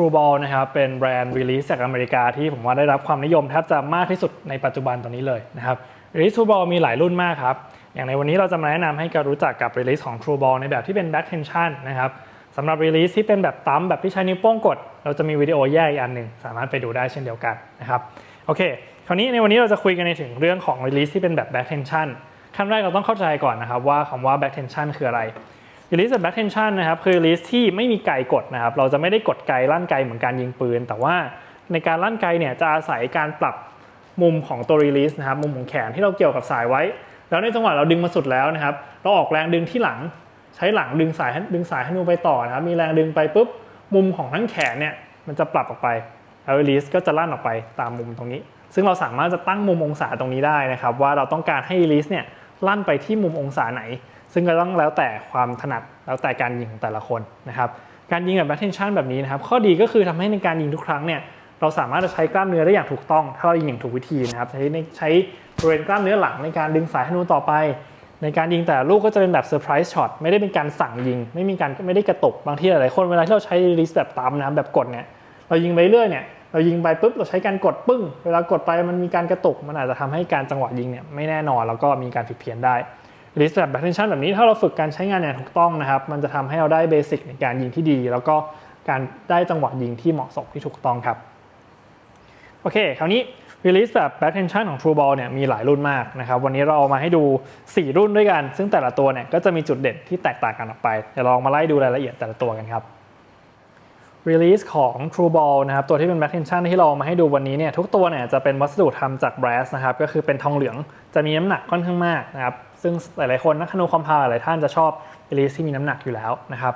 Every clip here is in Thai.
True Ball นะครับเป็นแบรนด์รีลิสจากอเมริกาที่ผมว่าได้รับความนิยมแทบจะมากที่สุดในปัจจุบันตอนนี้เลยนะครับรีลิส True Ball มีหลายรุ่นมากครับ อย่างในวันนี้เราจะมาแนะนำให้การรู้จักกับรีลิสของ True Ball ในแบบที่เป็น back tension นะครับสำหรับรีลิสที่เป็นแบบตั้มแบบที่ใช้นิ้วโป้งกด เราจะมีวิดีโอแยกอีกอันหนึ่งสามารถไปดูได้เช่นเดียวกันนะครับโอเค คราวนี้ในวันนี้เราจะคุยกันในถึงเรื่องของรีลิสที่เป็นแบบ back tension ขั้นแรกเราต้องเข้าใจก่อนนะครับว่าคำว่า back tension คืออะไร release แบบ back tension นะครับคือ release ที่ไม่มีไกกดนะครับเราจะไม่ได้กดไกลั่นไกเหมือนการยิงปืน แต่ว่าในการลั่นไกเนี่ยจะอาศัยการปรับมุมของตัว release นะครับมุมของแขนที่เราเกี่ยวกับสายไว้ แล้วในจังหวะเราดึงมาสุดแล้วนะครับ เราออกแรงดึงที่หลัง ใช้หลังดึงสายดึงสายธนูไปต่อนะครับมีแรงดึงไปปุ๊บมุมของทั้งแขนเนี่ยมันจะปรับออกไปแล้ว release ก็จะลั่นออกไปตามมุมตรงนี้ ซึ่งเราสามารถจะตั้งมุมองศาตรงนี้ได้นะครับ ว่าเราต้องการให้ release เนี่ยลั่นไปที่มุมองศาไหน ซึ่งก็ต้องแล้วแต่ความถนัดแล้วแต่การยิงของแต่ละคนนะครับการยิงแบบ back tension แบบนี้นะครับข้อดีก็คือทำให้ในการยิงทุกครั้งเนี่ยเราสามารถจะใช้กล้ามเนื้อได้อย่างถูกต้อง ถ้าเรายิงอย่างถูกวิธีนะครับ ใช้ใช้บริเวณกล้ามเนื้อหลังในการดึงสายธนูต่อไป ในการยิงแต่ลูกก็จะเป็นแบบเซอร์ไพรส์ช็อตไม่ได้เป็นการสั่งยิง ไม่มีการไม่ได้กระตุกบางทีหลายๆคนเวลาที่เราใช้รีสแบบตามนะครับแบบกดเนี่ยเรายิงไปเรื่อยเนี่ยเรายิงไปปุ๊บเราใช้การกดปึ้ง เวลากดไปมันมีการกระตุกมันอาจจะทำให้การจังหวะยิงเนี่ยไม่แน่นอนแล้วก็มีการผิดเพี้ยนได้ ลิสต์แบบแบทเทนชันแบบนี้ถ้าเราฝึกการใช้งานอย่างถูกต้องนะครับ มันจะทำให้เราได้เบสิกในการยิงที่ดี แล้วก็การได้จังหวะยิงที่เหมาะสมที่ถูกต้องครับ โอเค คราวนี้ release แบบ back tension ของ True Ball เนี่ยมีหลายรุ่นมากนะครับวันนี้เราเอามาให้ดู 4 รุ่นด้วยกัน ซึ่งแต่ละตัวเนี่ยก็จะมีจุดเด่นที่แตกต่างกันออกไปเดี๋ยวลองมาไล่ดูรายละเอียดแต่ละตัวกันครับ release ของ True Ball นะครับตัวที่เป็น back tension ที่เราเอามาให้ดูวันนี้เนี่ยทุกตัวเนี่ยจะเป็นวัสดุทำจาก brass นะครับก็คือเป็นทองเหลืองจะมีน้ำหนักค่อนข้างมากนะครับ ซึ่งหลายๆคนนักธนูคอมพาหลายท่านจะชอบเบลีสที่มีน้ำหนักอยู่แล้วนะครับ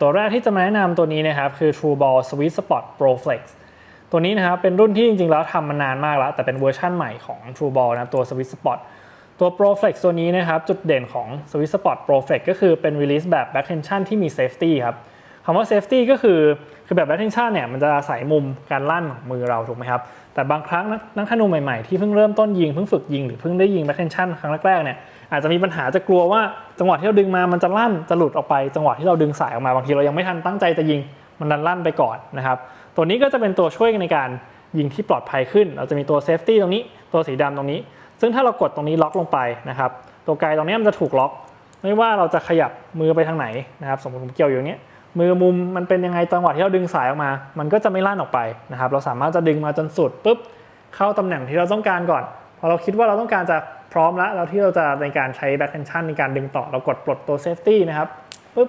ตัวแรกที่จะมาแนะนำตัวนี้นะครับคือ True Ball Sweet Spot Pro Flex ตัวนี้นะครับเป็นรุ่นที่จริงๆแล้วทำมานานมากแล้ว แต่เป็นเวอร์ชั่นใหม่ของ True Ball นะตัว Sweet Spot ตัว Pro Flex ตัวนี้นะครับจุดเด่นของ Sweet Spot Pro Flex ก็คือเป็น release แบบ back tension ที่มี safety ครับ คำว่า safety ก็คือคือแบบ back tension เนี่ยมันจะอาศัยมุมการลั่นของมือเราถูกไหมครับ แต่บางครั้งนักนักธนูใหม่ๆ ที่เพิ่งเริ่มต้นยิงเพิ่งฝึกยิงหรือเพิ่งได้ยิง back tension ครั้งแรกๆเนี่ยอาจจะมีปัญหาจะกลัวว่าจังหวะที่เราดึงมามันจะลั่นจะหลุดออกไป จังหวะที่เราดึงสายออกมาบางทีเรายังไม่ทันตั้งใจจะยิงมันดันลั่นไปก่อนนะครับ ตัวนี้ก็จะเป็นตัวช่วยในการยิงที่ปลอดภัยขึ้น เราจะมีตัว safety ตรงนี้ตัวสีดำตรงนี้ ซึ่งถ้าเรากดตรงนี้ล็อกลงไปนะครับตัวไกลตรงนี้มันจะถูกล็อก ไม่ว่าเราจะขยับมือไปทางไหนนะครับสมมติผมเกี่ยวอยู่อย่างนี้ มือมุมมันเป็นยังไงจังหวะที่เราดึงสายออกมา มันก็จะไม่ลั่นออกไปนะครับ เราสามารถจะดึงมาจนสุดปุ๊บเข้าตำแหน่งที่เราต้องการก่อน พอเราคิดว่าเราต้องการจะพร้อมแล้วแล้วที่เราจะในการใช้ back tension ในการดึงต่อเรากดปลดตัว safety นะครับปุ๊บ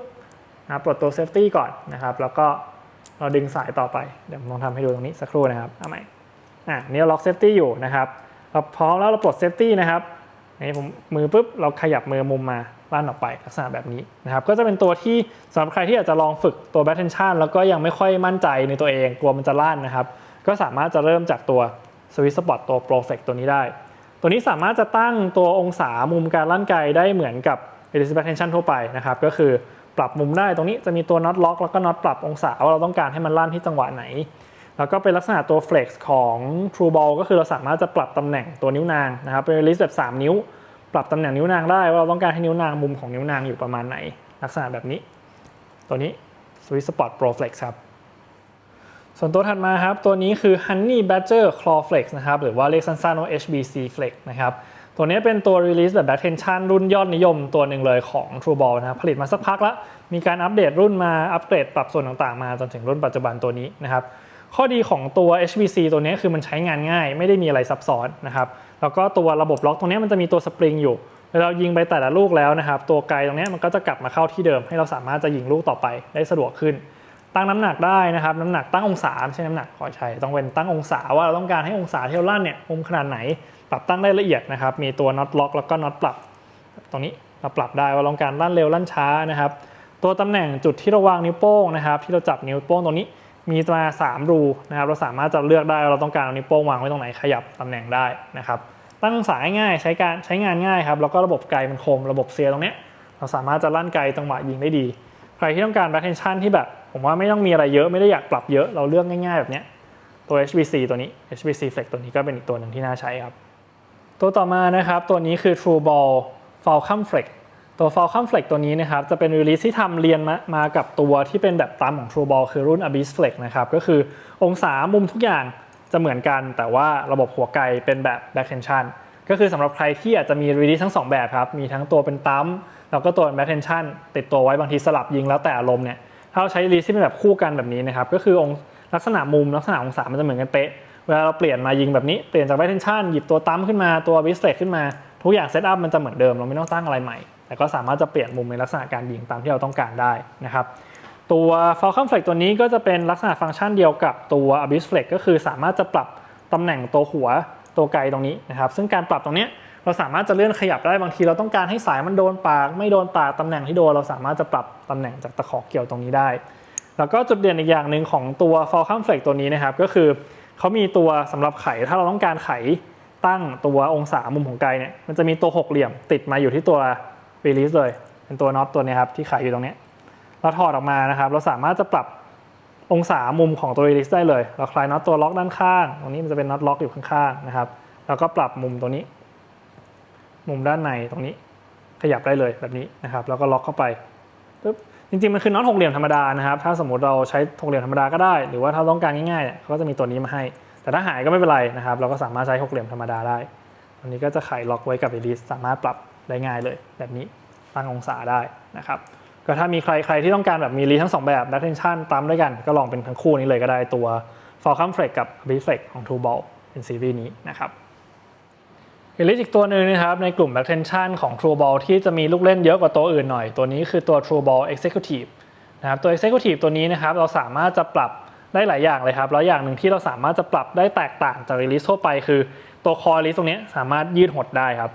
นะปลดตัว safety ก่อนนะครับ แล้วก็เราดึงสายต่อไป เดี๋ยวผมลองทำให้ดูตรงนี้สักครู่นะครับเอาใหม่อะนี่เราล็อก safety อยู่นะครับเราพร้อมแล้วเราปลด safety นะครับนี่ผมมือปุ๊บเราขยับมือมุมมา ลั่นออกไปลักษณะแบบนี้นะครับก็จะเป็นตัวที่สำหรับใครที่อยากจะลองฝึกตัว back tension แล้วก็ยังไม่ค่อยมั่นใจในตัวเองกลัวมันจะลั่นนะครับ ก็สามารถจะเริ่มจากตัว Sweet Spot ตัว Pro Flex ตัวนี้ได้ ตัวนี้สามารถจะตั้งตัวองศามุมการลั่นไกได้เหมือนกับ Release Back Tension ทั่วไปนะครับก็คือปรับมุมได้ตรงนี้จะมีตัวน็อตล็อกแล้วก็น็อตปรับองศาว่าเราต้องการให้มันลั่นที่จังหวะไหน แล้วก็เป็นลักษณะตัว Flex ของ True Ball ก็คือเราสามารถจะปรับตำแหน่งตัวนิ้วนางนะครับเป็น Release แบบ 3 นิ้ว ปรับตำแหน่งนิ้วนางได้ว่าเราต้องการให้นิ้วนางมุมของนิ้วนางอยู่ประมาณไหน ลักษณะแบบนี้ ตัวนี้ Sweet Spot Pro Flex ครับ ส่วนตัวถัดมาครับ ตัวนี้คือ Honey Badger Claw Flex นะครับ หรือว่าเรียกสั้นๆว่า HBC Flex นะครับ ตัวนี้เป็นตัว release แบบ back tension รุ่นยอดนิยมตัวหนึ่งเลยของ True Ball นะครับ ผลิตมาสักพักแล้ว มีการอัปเดตรุ่นมา อัปเกรดปรับส่วนต่างๆมาจนถึงรุ่นปัจจุบันตัวนี้นะครับ ข้อดีของตัว HBC ตัวนี้คือมันใช้งานง่าย ไม่ได้มีอะไรซับซ้อนนะครับ แล้วก็ตัวระบบล็อกตรงนี้มันจะมีตัวสปริงอยู่เวลาเรายิงไปแต่ละลูกแล้วนะครับ ตัวไกลตรงนี้มันก็จะกลับมาเข้าที่เดิม ให้เราสามารถจะยิงลูกต่อไปได้สะดวกขึ้น ตั้งน้ำหนักได้นะครับ น้ำหนักตั้งองศาไม่ใช่น้ำหนักขอใช้ต้องเป็นตั้งองศาว่าเราต้องการให้องศาที่เราลั่นเนี่ยมุมขนาดไหน ปรับตั้งได้ละเอียดนะครับ มีตัวน็อตล็อกแล้วก็น็อตปรับ ตรงนี้เราปรับได้ว่าเราต้องการลั่นเร็วลั่นช้านะครับ ตัวตำแหน่งจุดที่เราวางนิ้วโป้งนะครับ ที่เราจับนิ้วโป้งตรงนี้ มีมา3รูนะครับเราสามารถจะเลือกได้ว่าเราต้องการเอานิ้วโป้งวางไว้ตรงไหนขยับตำแหน่งได้นะครับตั้งองศาง่ายใช้การใช้งานง่ายครับแล้วก็ระบบไกลมันคมระบบเซียตรงเนี้ยเราสามารถจะลั่นไกลจังหวะยิงได้ดี ใครที่ต้องการ back tension ที่แบบ ผมว่าไม่ต้องมีอะไรเยอะไม่ได้อยากปรับเยอะเราเลือกง่าย ๆ แบบเนี้ยตัว HBC ตัวนี้ HBC Flex ตัวนี้ก็เป็นอีกตัวหนึ่งที่น่าใช้ครับ ตัวต่อมานะครับตัวนี้คือ True Ball Falcon Flex ตัว Falcon Flex ตัวนี้นะครับจะเป็น release ที่ทำเรียนมามากับตัวที่เป็นแบบตามของ True Ball คือรุ่น Abyss Flex นะครับก็คือองศามุมทุกอย่างจะเหมือนกันแต่ว่าระบบหัวไกเป็นแบบ back tension ก็คือสำหรับใครที่อาจจะมี release ทั้ง 2 แบบครับ มีทั้งตัวเป็นตั้มแล้วก็ตัว back tension ติดตัวไว้บางทีสลับยิงแล้วแต่อารมณ์เนี่ยถ้าเราใช้ release ที่เป็นแบบคู่กันแบบนี้นะครับก็คือองลักษณะมุมลักษณะองศามันจะเหมือนกันเป๊ะเวลาเราเปลี่ยนมายิงแบบนี้เปลี่ยนจาก back tension หยิบตัวตั้มขึ้นมาตัว abyss flex ขึ้นมาทุกอย่างเซตอัพมันจะเหมือนเดิมเราไม่ต้องตั้งอะไรใหม่ แต่ก็สามารถจะเปลี่ยนมุมในลักษณะการยิงตามที่เราต้องการได้นะครับตัว Falcon Flex ตัวนี้ก็จะเป็นลักษณะฟังก์ชันเดียวกับตัว Abyss Flex ก็คือสามารถจะปรับตำแหน่งตัวหัวตัวไกลตรงนี้นะครับซึ่งการปรับตรงนี้เราสามารถจะเลื่อนขยับได้บางทีเราต้องการให้สายมันโดนปาก ไม่โดนปากตำแหน่งที่โดนเราสามารถจะปรับตำแหน่งจากตะขอเกี่ยวตรงนี้ได้ แล้วก็จุดเด่นอีกอย่างหนึ่งของตัว Falcon Flex ตัวนี้นะครับก็คือเขามีตัวสำหรับไขถ้าเราต้องการไขตั้งตัวองศามุมของไกลเนี่ยมันจะมีตัวหกเหลี่ยมติดมาอยู่ที่ตัว release เลย เป็นตัวน็อตตัวนี้ครับที่ไขอยู่ตรงนี้เราถอดออกมานะครับเราสามารถจะปรับองศามุมของตัว release ได้เลย เราคลายน็อตตัวล็อกด้านข้าง ตรงนี้มันจะเป็นน็อตล็อกอยู่ข้างๆนะครับ แล้วก็ปรับมุมตัวนี้ มุมด้านในตรงนี้ ขยับได้เลยแบบนี้นะครับ แล้วก็ล็อกเข้าไปปึ๊บจริงๆมันคือน็อตหกเหลี่ยมธรรมดานะครับ ถ้าสมมติเราใช้หกเหลี่ยมธรรมดาก็ได้ หรือว่าถ้าต้องการง่ายๆเนี่ยเขาก็จะมีตัวนี้มาให้ แต่ถ้าหายก็ไม่เป็นไรนะครับ เราก็สามารถใช้หกเหลี่ยมธรรมดาได้อันนี้ก็จะไขล็อกไว้กับ release สามารถปรับ ได้ง่ายเลย แบบนี้ตั้งองศาได้นะครับก็ถ้ามีใครใครที่ต้องการแบบมีรีทั้งสองแบบ back tension ตามด้วยกัน ก็ลองเป็นทั้งคู่นี้เลยก็ได้ตัว Falcon Flex กับ Abyss Flex ของ True Ball เป็นซีรีส์นี้นะครับอีลิสอีกตัวหนึ่งนะครับในกลุ่ม back tension ของ True Ball ที่จะมีลูกเล่นเยอะกว่าตัวอื่นหน่อย ตัวนี้คือตัว True Ball Executive นะครับตัว Executive ตัวนี้นะครับเราสามารถจะปรับได้หลายอย่างเลยครับแล้วอย่างหนึ่งที่เราสามารถจะปรับได้แตกต่างจาก release ทั่วไปคือตัว core release ตรงนี้สามารถยืดหดได้ครับ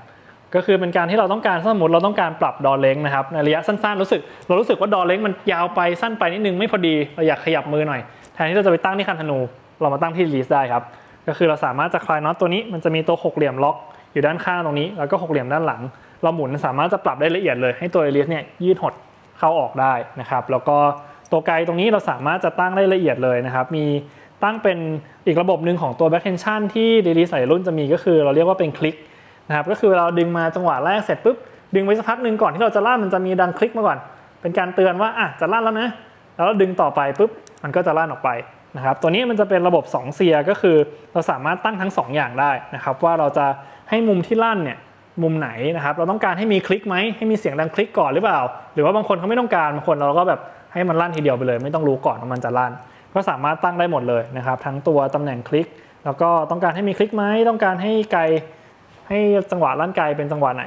ก็คือเป็นการที่เราต้องการสมมติเราต้องการปรับดอเล้งนะครับในระยะสั้นๆรู้สึก เรารู้สึกว่าดอเล้งมันยาวไปสั้นไปนิดนึงไม่พอดีเราอยากขยับมือหน่อยแทนที่เราจะไปตั้งที่คันธนู เรามาตั้งที่รีสได้ครับก็คือเราสามารถจะคลายน็อตตัวนี้มันจะมีตัวหกเหลี่ยมล็อกอยู่ด้านข้างตรงนี้ แล้วก็หกเหลี่ยมด้านหลัง เราหมุนสามารถจะปรับได้ละเอียดเลย ให้ตัวรีสเนี่ยยืดหดเข้าออกได้นะครับแล้วก็ตัวไกลตรงนี้เราสามารถจะตั้งได้ละเอียดเลยนะครับมีตั้งเป็นอีกระบบหนึ่งของตัว back tension ที่ลีสหลายรุ่นจะมีก็คือ เราเรียกว่าเป็นคลิก นะครับก็คือเราดึงมาจังหวะแรกเสร็จปุ๊บดึงไว้สักพักหนึ่งก่อนที่เราจะลั่นมันจะมีดังคลิกมาก่อน เป็นการเตือนว่าอะจะลั่นแล้วนะแล้วเราดึงต่อไปปุ๊บมันก็จะลั่นออกไปนะครับตัวนี้มันจะเป็นระบบ2เซียก็คือเราสามารถตั้งทั้ง 2 อย่างได้นะครับว่าเราจะให้มุมที่ลั่นเนี่ยมุมไหนนะครับเราต้องการให้มีคลิกไหมให้มีเสียงดังคลิกก่อนหรือเปล่า หรือว่าบางคนเขาไม่ต้องการบางคนเราก็แบบให้มันลั่นทีเดียวไปเลย ไม่ต้องรู้ก่อนว่ามันจะลั่น ก็สามารถตั้งได้หมดเลยนะครับทั้งตัวตำแหน่งคลิก แล้วก็ต้องการให้มีคลิกไหมต้องการให้ไกล ให้จังหวะลั่นไกลเป็นจังหวะไหน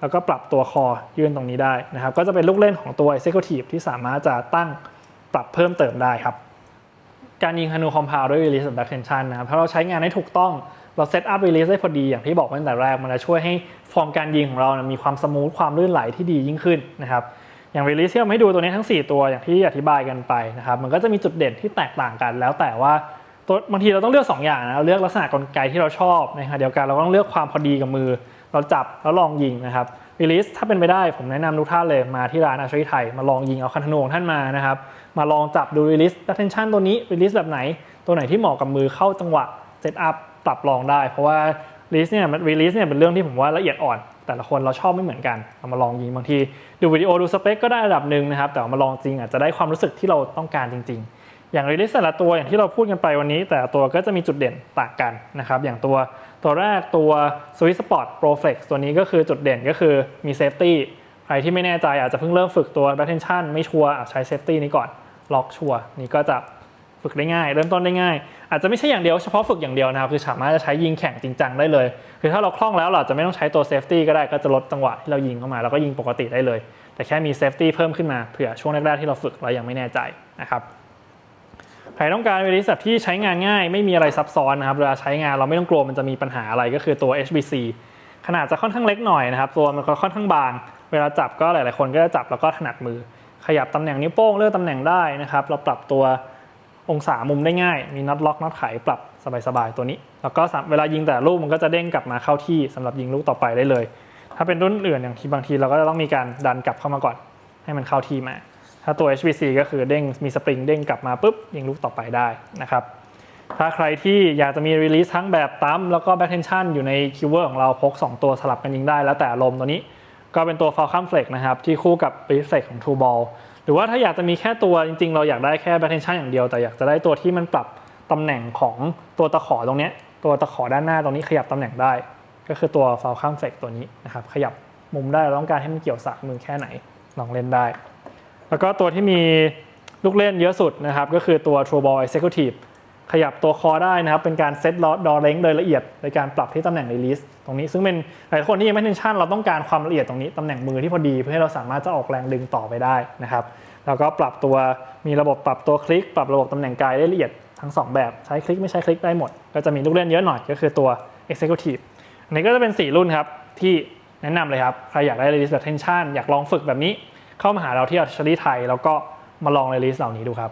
แล้วก็ปรับตัวคอยื่นตรงนี้ได้นะครับ ก็จะเป็นลูกเล่นของตัว Executive ที่สามารถจะตั้งปรับเพิ่มเติมได้ครับ การยิงฮานูคอมพาวด้วย release แบบ tension นะครับถ้าเราใช้งานให้ถูกต้องเราเซตอัพ release ได้พอดีอย่างที่บอกตั้งแต่แรก มันจะช่วยให้ฟอร์มการยิงของเรานะมีความสมูทความลื่นไหลที่ดียิ่งขึ้นนะครับอย่าง release ที่เราให้ดูตัวนี้ทั้ง 4 ตัวอย่างที่อธิบายกันไปนะครับมันก็จะมีจุดเด่นที่แตกต่างกัน แล้วแต่ว่า ตัวบางทีเราต้องเลือก 2 อย่างนะเราเลือกลักษณะกลไกที่เราชอบนะครับเดียวกันเราก็ต้องเลือกความพอดีกับมือ เราจับแล้วลองยิงนะครับ release ถ้าเป็นไปได้ผมแนะนำทุกท่านเลยมาที่ร้านอาชริไทยมาลองยิงเอาคันธนูของท่านมานะครับมาลองจับดู release attention ตัวนี้ release แบบไหน ตัวไหนที่เหมาะกับมือเข้าจังหวะ set up ปรับลองได้ เพราะว่า release เนี่ย release เนี่ยเป็นเรื่องที่ผมว่าละเอียดอ่อน แต่ละคนเราชอบไม่เหมือนกันเอามาลองยิงบางทีดูวิดีโอดูสเปคก็ได้ระดับหนึ่งนะครับแต่ามาลองจริงอาจจะได้ความรู้สึกที่เราต้องการจริง ๆ อย่าง release แต่ละตัวอย่างที่เราพูดกันไปวันนี้ แต่ตัวก็จะมีจุดเด่นต่างกันนะครับอย่างตัวตัวแรกตัว Swiss Sport Pro Flex ตัวนี้ก็คือจุดเด่นก็คือมี safety ใครที่ไม่แน่ใจอาจจะเพิ่งเริ่มฝึกตัว back tension ไม่ชัวร์อะใช้ safety นี้ก่อนล็อกชัวร์นี่ก็จะฝึกได้ง่าย เริ่มต้นได้ง่าย อาจจะไม่ใช่อย่างเดียวเฉพาะฝึกอย่างเดียวนะครับ คือสามารถจะใช้ยิงแข่งจริงจังได้เลย คือถ้าเราคล่องแล้วเราจะไม่ต้องใช้ตัว safety ก็ได้ก็จะลดจังหวะที่เรายิงเข้ามาแล้วก็ยิงปกติได้เลย แต่แค่มี safety เพิ่มขึ้นมาเผื่อช่วงแรกๆที่เราฝึกเรายังไม่แน่ใจนะครับ ใครต้องการบริษัทที่ใช้งานง่าย ไม่มีอะไรซับซ้อนนะครับเวลาใช้งานเราไม่ต้องกลัวมันจะมีปัญหาอะไรก็คือตัว HBC ขนาดจะค่อนข้างเล็กหน่อยนะครับ ตัวมันก็ค่อนข้างบาง เวลาจับก็หลาย ๆ คนก็จะจับแล้วก็ถนัดมือ ขยับตำแหน่งนิ้วโป้งเลือกตำแหน่งได้นะครับ เราปรับตัวองศามุมได้ง่าย มีน็อตล็อกน็อตไขปรับสบาย ๆ ตัวนี้ แล้วก็เวลายิงแต่ลูกมันก็จะเด้งกลับมาเข้าที่สำหรับยิงลูกต่อไปได้เลย ถ้าเป็นรุ่นอื่นอย่างที่บางทีเราก็จะต้องมีการดันกลับเข้ามาก่อน ให้มันเข้าที่มา ถ้าตัว HBC ก็คือเด้งมีสปริงเด้งกลับมาปุ๊บยิงลูกต่อไปได้นะครับถ้าใครที่อยากจะมีรีลิสทั้งแบบตั้มแล้วก็แบ็ k เทนชันอยู่ในคิวเวอร์ของเราพก 2 ตัวสลับกันยิงได้แล้วแต่อารมตัวนี้ ก็เป็นตัว Falcon Flex นะครับ ที่คู่กับ Release Flex ของ True Ball หรือว่าถ้าอยากจะมีแค่ตัวจริง ๆ เราอยากได้แค่ Back Tension อย่างเดียว แต่อยากจะได้ตัวที่มันปรับตำแหน่งของตัวตะขอตรงนี้ตัวตะขอด้านหน้าตรงนี้ขยับตำแหน่งได้ ก็คือตัว Falcon Flex ตัวนี้นะครับขยับมุมได้เราต้องการให้มันเกี่ยวสากมือแค่ไหนลองเล่นได้ แล้วก็ตัวที่มีลูกเล่นเยอะสุดนะครับ ก็คือตัว True Ball Executive ขยับตัวคอได้นะครับ เป็นการเซตลอดอเลงโดยละเอียดในการปรับที่ตำแหน่ง release ตรงนี้ ซึ่งเป็นหลายคนที่ยังไม่เทนชั่นเราต้องการความละเอียดตรงนี้ ตำแหน่งมือที่พอดีเพื่อให้เราสามารถจะออกแรงดึงต่อไปได้นะครับ แล้วก็ปรับตัวมีระบบปรับตัวคลิก ปรับระบบตำแหน่งกายได้ละเอียดทั้งสองแบบใช้คลิกไม่ใช้คลิกได้หมด ก็จะมีลูกเล่นเยอะหน่อยก็คือตัว executive อันนี้ก็จะเป็น 4 รุ่นครับที่แนะนำเลยครับใครอยากได้ release แบบ tension อยากลองฝึกแบบนี้ เข้ามาหาเราที่อัลชารีไทย แล้วก็มาลองในลิสต์เหล่านี้ดูครับ